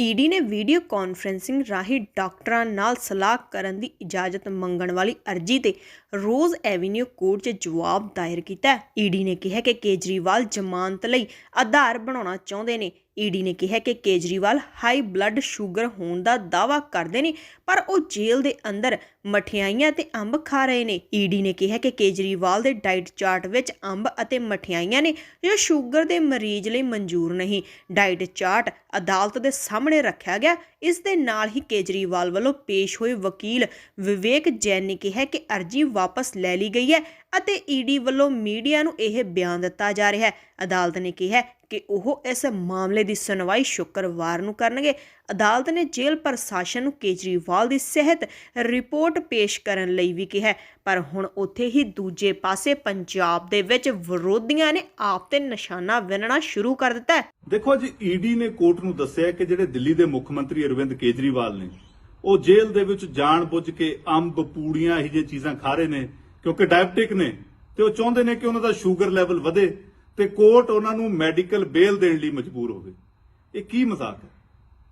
ED ਨੇ video conferencing ਰਾਹੀਂ ਡਾਕਟਰਾਂ ਨਾਲ ਸਲਾਹ ਕਰਨ ਦੀ ਇਜਾਜ਼ਤ ਮੰਗਣ ਵਾਲੀ ਅਰਜ਼ੀ ਤੇ ਰੋਜ਼ ਐਵੀਨਿਊ ਕੋਰਟ 'ਚ ਜਵਾਬ ਦਾਇਰ ਕੀਤਾ। ਹੈ ਈਡੀ ਨੇ ਕਿਹਾ ਕਿ ਕੇਜਰੀਵਾਲ ਜ਼ਮਾਨਤ ਲਈ ਆਧਾਰ ਬਣਾਉਣਾ ਚਾਹੁੰਦੇ ਨੇ। ਈਡੀ ਨੇ ਕਿਹਾ ਕਿ ਕੇਜਰੀਵਾਲ ਹਾਈ ਬਲੱਡ ਸ਼ੂਗਰ ਹੋਣ ਦਾ ਦਾਅਵਾ ਕਰਦੇ ਨੇ, ਪਰ ਉਹ ਜੇਲ੍ਹ ਦੇ ਅੰਦਰ ਮਠਿਆਈਆਂ ਤੇ ਅੰਬ ਖਾ ਰਹੇ ਨੇ। ਈਡੀ ਨੇ ਕਿਹਾ ਕਿ ਕੇਜਰੀਵਾਲ ਦੇ ਡਾਈਟ ਚਾਰਟ ਵਿੱਚ ਅੰਬ ਅਤੇ ਮਠਿਆਈਆਂ ਨੇ ਜੋ ਸ਼ੂਗਰ ਦੇ ਮਰੀਜ਼ ਲਈ ਮਨਜ਼ੂਰ ਨਹੀਂ। ਡਾਈਟ ਚਾਰਟ ਅਦਾਲਤ ਦੇ ਸਾਹਮਣੇ ਰੱਖਿਆ ਗਿਆ। ਇਸ ਦੇ ਨਾਲ ਹੀ ਕੇਜਰੀਵਾਲ ਵੱਲੋਂ ਪੇਸ਼ ਹੋਏ ਵਕੀਲ ਵਿਵੇਕ ਜੈਨ ਨੇ ਕਿਹਾ ਕਿ ਅਰਜ਼ੀ ਵਾਪਸ ਲੈ ਲਈ ਗਈ ਹੈ ਅਤੇ ਈਡੀ ਵੱਲੋਂ ਮੀਡੀਆ ਨੂੰ ਇਹ ਬਿਆਨ ਦਿੱਤਾ ਜਾ ਰਿਹਾ ਹੈ। ਅਦਾਲਤ ਨੇ ਕਿਹਾ ਕਿ ਉਹ ਇਸ ਮਾਮਲੇ ਦੀ ਸੁਣਵਾਈ ਸ਼ੁੱਕਰਵਾਰ ਨੂੰ ਕਰਨਗੇ। ਅਦਾਲਤ ਨੇ ਜੇਲ੍ਹ ਪ੍ਰਸ਼ਾਸਨ ਨੂੰ ਕੇਜਰੀਵਾਲ ਦੀ ਸਿਹਤ ਰਿਪੋਰਟ ਪੇਸ਼ ਕਰਨ ਲਈ ਵੀ ਕਿਹਾ, ਪਰ ਹੁਣ ਉੱਥੇ ਹੀ ਦੂਜੇ ਪਾਸੇ ਪੰਜਾਬ ਦੇ ਵਿੱਚ ਵਿਰੋਧੀਆਂ ਨੇ ਆਪ ਤੇ ਨਿਸ਼ਾਨਾ ਵਿੰਨਣਾ ਸ਼ੁਰੂ ਕਰ ਦਿੱਤਾ ਹੈ। ਦੇਖੋ ਜੀ ਈਡੀ ਨੇ ਕੋਰਟ ਨੂੰ ਦੱਸਿਆ ਕਿ ਜਿਹੜੇ ਦਿੱਲੀ ਦੇ ਮੁੱਖ ਮੰਤਰੀ ਅਰਵਿੰਦ ਕੇਜਰੀਵਾਲ ਨੇ, ਉਹ ਜੇਲ੍ਹ ਦੇ ਵਿੱਚ ਜਾਣ-ਬੁੱਝ ਕੇ ਅੰਬ, ਪੂੜੀਆਂ, ਇਹੋ ਜਿਹੀਆਂ ਚੀਜ਼ਾਂ ਖਾ ਰਹੇ ਨੇ ਕਿਉਂਕਿ ਡਾਇਬਟਿਕ ਨੇ ਤੇ ਉਹ ਚਾਹੁੰਦੇ ਨੇ ਕਿ ਉਹਨਾਂ ਦਾ ਸ਼ੂਗਰ ਲੈਵਲ ਵਧੇ। ਤੇ ਕੋਰਟ ਉਹਨਾਂ ਨੂੰ ਮੈਡੀਕਲ ਬੇਲ ਦੇਣ ਲਈ ਮਜਬੂਰ ਹੋਵੇ ਇਹ ਕੀ ਮਜ਼ਾਕ ਹੈ?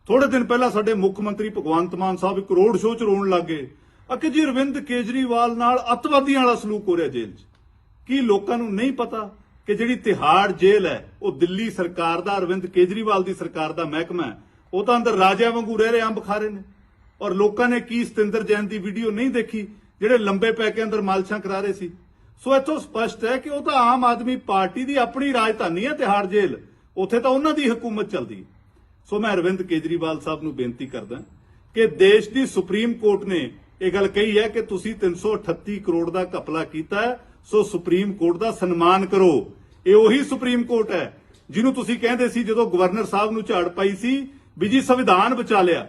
ਥੋੜੇ ਦਿਨ ਪਹਿਲਾਂ ਸਾਡੇ ਮੁੱਖ ਮੰਤਰੀ ਭਗਵੰਤ ਮਾਨ ਸਾਹਿਬ ਇੱਕ ਰੋਡ ਸ਼ੋਅ ਚ ਰੋਣ ਲੱਗੇ ਅਕੇ ਜੀ, ਅਰਵਿੰਦ ਕੇਜਰੀਵਾਲ ਨਾਲ ਅੱਤਵਾਦੀਆਂ ਵਾਲਾ ਸਲੂਕ ਹੋ ਰਿਹਾ ਜੇਲ੍ਹ 'ਚ। ਕੀ ਲੋਕਾਂ ਨੂੰ ਨਹੀਂ ਪਤਾ ਕਿ ਜਿਹੜੀ ਤਿਹਾੜ ਜੇਲ੍ਹ ਹੈ, ਉਹ ਦਿੱਲੀ ਸਰਕਾਰ ਦਾ, ਅਰਵਿੰਦ ਕੇਜਰੀਵਾਲ ਦੀ ਸਰਕਾਰ ਦਾ ਮਹਿਕਮਾ ਹੈ। ਉਹ ਤਾਂ ਅੰਦਰ ਰਾਜਿਆਂ ਵਾਂਗੂ ਰਹਿ ਰਹੇ ਅੰਬ ਖਾ ਰਹੇ ਨੇ। ਔਰ ਲੋਕਾਂ ਨੇ ਕੀ ਸਤਿੰਦਰ ਜੈਨ ਦੀ ਵੀਡੀਓ ਨਹੀਂ ਦੇਖੀ, ਜਿਹੜੇ ਲੰਬੇ ਪੈ ਕੇ ਅੰਦਰ ਮਾਲਸ਼ਾਂ ਕਰਾ ਰਹੇ ਸੀ? ਸੋ ਇੱਥੋਂ ਸਪਸ਼ਟ ਹੈ ਕਿ ਉਹ ਤਾਂ ਆਮ ਆਦਮੀ ਪਾਰਟੀ ਦੀ ਆਪਣੀ ਰਾਜਧਾਨੀ ਹੈ ਤਿਹਾੜ ਜੇਲ੍ਹ। ਉੱਥੇ ਤਾਂ ਉਹਨਾਂ ਦੀ ਹਕੂਮਤ ਚੱਲਦੀ ਹੈ। ਸੋ ਮੈਂ ਅਰਵਿੰਦ ਕੇਜਰੀਵਾਲ ਸਾਹਿਬ ਨੂੰ ਬੇਨਤੀ ਕਰਦਾ ਕਿ ਦੇਸ਼ ਦੀ ਸੁਪਰੀਮ ਕੋਰਟ ਨੇ ਇਹ ਗੱਲ ਕਹੀ ਹੈ ਕਿ ਤੁਸੀਂ 338 ਕਰੋੜ ਦਾ ਘਪਲਾ ਕੀਤਾ ਸੋ ਸੁਪਰੀਮ ਕੋਰਟ ਦਾ ਸਨਮਾਨ ਕਰੋ। ਇਹ ਉਹੀ ਸੁਪਰੀਮ ਕੋਰਟ ਹੈ ਜਿਹਨੂੰ ਤੁਸੀਂ ਕਹਿੰਦੇ ਸੀ ਜਦੋਂ ਗਵਰਨਰ ਸਾਹਿਬ ਨੂੰ ਝਾੜ ਪਾਈ ਸੀ ਵੀ ਜੀ ਸੰਵਿਧਾਨ ਬਚਾ ਲਿਆ।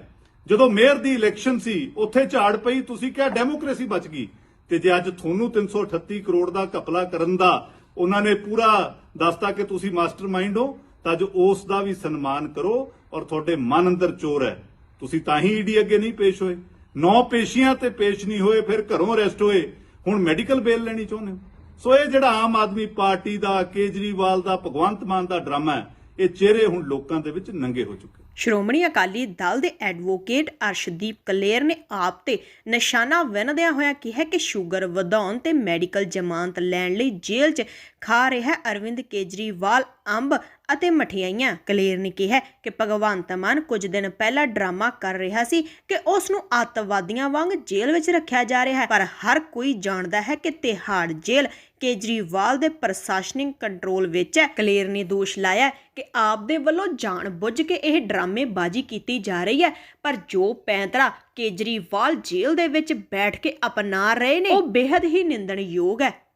ਜਦੋਂ ਮੇਅਰ ਦੀ ਇਲੈਕਸ਼ਨ ਸੀ, ਉੱਥੇ ਝਾੜ ਪਈ, ਤੁਸੀਂ ਕਿਹਾ ਡੈਮੋਕ੍ਰੇਸੀ ਬਚ ਗਈ। ਤੇ ਜੇ ਅੱਜ ਤੁਹਾਨੂੰ 338 ਕਰੋੜ ਦਾ ਘਪਲਾ ਕਰਨ ਦਾ ਉਹਨਾਂ ਨੇ ਪੂਰਾ ਦੱਸਤਾ ਕਿ ਤੁਸੀਂ ਮਾਸਟਰਮਾਈਂਡ ਹੋ, ਤਾਂ ਅੱਜ ਉਸ ਦਾ ਵੀ ਸਨਮਾਨ ਕਰੋ ਔਰ ਤੁਹਾਡੇ ਮਨ ਅੰਦਰ ਚੋਰ ਹੈ। ਤੁਸੀਂ ਤਾਂ ਹੀ ਈਡੀ ਅੱਗੇ ਨਹੀਂ ਪੇਸ਼ ਹੋਏ। ਨੌ ਪੇਸ਼ੀਆਂ ਤੇ ਪੇਸ਼ ਨਹੀਂ ਹੋਏ, ਫਿਰ ਘਰੋਂ ਅਰੈਸਟ ਹੋਏ। ਹੁਣ ਮੈਡੀਕਲ ਬੇਲ ਲੈਣੀ ਚਾਹੁੰਦੇ ਹੋ? ਸੋ ਇਹ ਜਿਹੜਾ ਆਮ ਆਦਮੀ ਪਾਰਟੀ ਦਾ, ਕੇਜਰੀਵਾਲ ਦਾ, ਭਗਵੰਤ ਮਾਨ ਦਾ ਡਰਾਮਾ ਹੈ ਇਹ ਚਿਹਰੇ ਹੁਣ ਲੋਕਾਂ ਦੇ ਵਿੱਚ ਨੰਗੇ ਹੋ ਚੁੱਕੇ ਸ਼੍ਰੋਮਣੀ ਅਕਾਲੀ ਦਲ ਦੇ ਐਡਵੋਕੇਟ ਅਰਸ਼ਦੀਪ ਕਲੇਰ ਨੇ ਆਪ ਤੇ ਨਿਸ਼ਾਨਾ ਵਿੰਨਦਿਆਂ ਹੋਇਆ ਕਿਹਾ ਕਿ ਸ਼ੂਗਰ ਵਧਾਉਣ ਤੇ ਮੈਡੀਕਲ ਜ਼ਮਾਨਤ ਲੈਣ ਲਈ ਜੇਲ੍ਹ 'ਚ ਖਾ ਰਿਹਾ ਅਰਵਿੰਦ ਕੇਜਰੀਵਾਲ ਅੰਬ ਅਤੇ ਮਠਿਆਈਆਂ। ਕਲੇਰ ਨੇ ਕਿਹਾ ਕਿ ਭਗਵੰਤ ਮਾਨ ਕੁਝ ਦਿਨ ਪਹਿਲਾਂ ਡਰਾਮਾ ਕਰ ਰਿਹਾ ਸੀ ਕਿ ਉਸ ਨੂੰ ਅੱਤਵਾਦੀਆਂ ਵਾਂਗ ਜੇਲ੍ਹ ਵਿੱਚ ਰੱਖਿਆ ਜਾ ਰਿਹਾ ਹੈ। ਪਰ ਹਰ ਕੋਈ ਜਾਣਦਾ ਹੈ ਕਿ ਤਿਹਾੜ ਜੇਲ੍ਹ ਕੇਜਰੀਵਾਲ ਦੇ ਪ੍ਰਸ਼ਾਸਨਿਕ ਕੰਟਰੋਲ ਵਿੱਚ ਹੈ। ਕਲੇਰ ਨੇ ਦੋਸ਼ ਲਾਇਆ ਕਿ ਆਪ ਦੇ ਵੱਲੋਂ ਜਾਣ ਬੁੱਝ ਕੇ ਇਹ ਡਰਾਮੇਬਾਜ਼ੀ ਕੀਤੀ ਜਾ ਰਹੀ ਹੈ। ਪਰ ਜੋ ਪੈਂਤਰਾ ਕੇਜਰੀਵਾਲ ਜੇਲ੍ਹ ਦੇ ਵਿੱਚ ਬੈਠ ਕੇ ਅਪਣਾ ਰਹੇ ਨੇ, ਉਹ ਬੇहद ਹੀ ਨਿੰਦਣਯੋਗ ਹੈ।